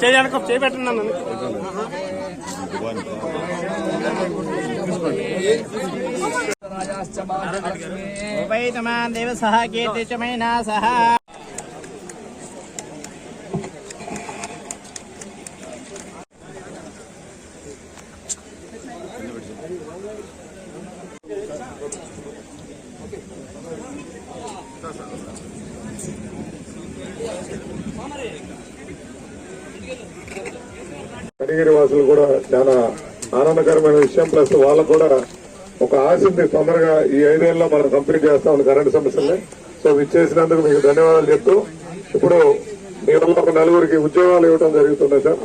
చేయడానికి చేయబెట్టండి నన్ను ఉపైతమాన్ దేవ సహ కీర్తి చ మైనా కనిగిరి వాసులు కూడా చాలా ఆనందకరమైన విషయం. ప్లస్ వాళ్ళకు కూడా ఒక ఆశింది తొందరగా ఈ ఐదేళ్ళలో మనం కంప్లీట్ చేస్తాం కరెంటు సమస్యల్ని సో విచ్చేసినందుకు మీకు ధన్యవాదాలు చెప్తూ ఇప్పుడు మీ వల్ల ఒక నలుగురికి ఉద్యోగాలు ఇవ్వడం జరుగుతుంది సార్?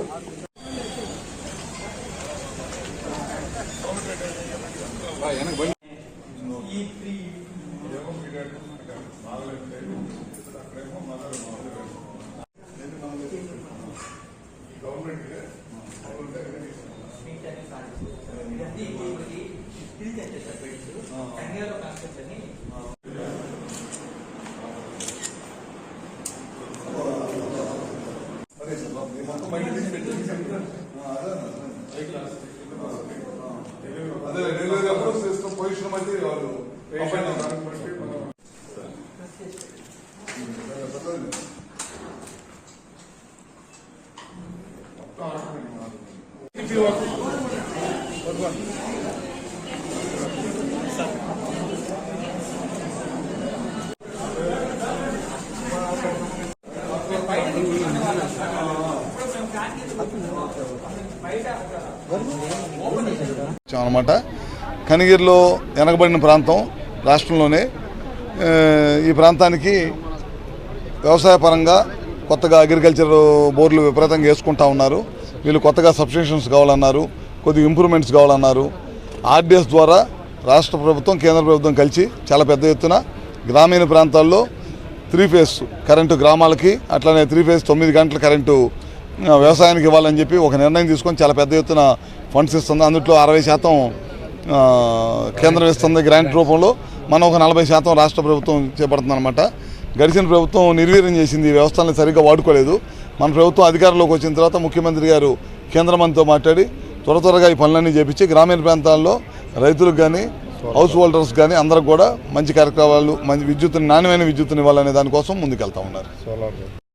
అదే రెగ్యులర్ అప్రోచ్ చేస్తాం పొజిషన్ బట్టి వాళ్ళు అనమాట కనిగిరిలో వెనకబడిన ప్రాంతం రాష్ట్రంలోనే. ఈ ప్రాంతానికి వ్యవసాయ పరంగా కొత్తగా అగ్రికల్చర్ బోర్డులు విపరీతంగా వేసుకుంటా ఉన్నారు. వీళ్ళు కొత్తగా సబ్స్టేషన్స్ కావాలన్నారు. కొద్దిగా ఇంప్రూవ్మెంట్స్ కావాలన్నారు. ఆర్డీఎస్ ద్వారా రాష్ట్ర ప్రభుత్వం కేంద్ర ప్రభుత్వం కలిసి చాలా పెద్ద ఎత్తున గ్రామీణ ప్రాంతాల్లో త్రీ ఫేస్ కరెంటు గ్రామాలకి అట్లనే త్రీ ఫేస్ తొమ్మిది గంటల కరెంటు వ్యవసాయానికి ఇవ్వాలని చెప్పి ఒక నిర్ణయం తీసుకొని చాలా పెద్ద ఎత్తున ఫండ్స్ ఇస్తుంది. అందులో అరవై శాతం కేంద్రం ఇస్తుంది గ్రాంట్ రూపంలో. మనం ఒక నలభై శాతం రాష్ట్ర ప్రభుత్వం చేపడుతుందన్నమాట. గడిచిన ప్రభుత్వం నిర్వీర్యం చేసింది ఈ వ్యవస్థలను సరిగ్గా వాడుకోలేదు. మన ప్రభుత్వం అధికారంలోకి వచ్చిన తర్వాత ముఖ్యమంత్రి గారు కేంద్ర మంత్రితో మాట్లాడి త్వర త్వరగా ఈ పనులన్నీ చేపించి గ్రామీణ ప్రాంతాల్లో రైతులకు కానీ హౌస్ హోల్డర్స్ కానీ అందరికి కూడా మంచి కార్యక్రమాలు మంచి విద్యుత్ నాణ్యమైన విద్యుత్తుని ఇవ్వాలనే దానికోసం ముందుకెళ్తా ఉన్నారు.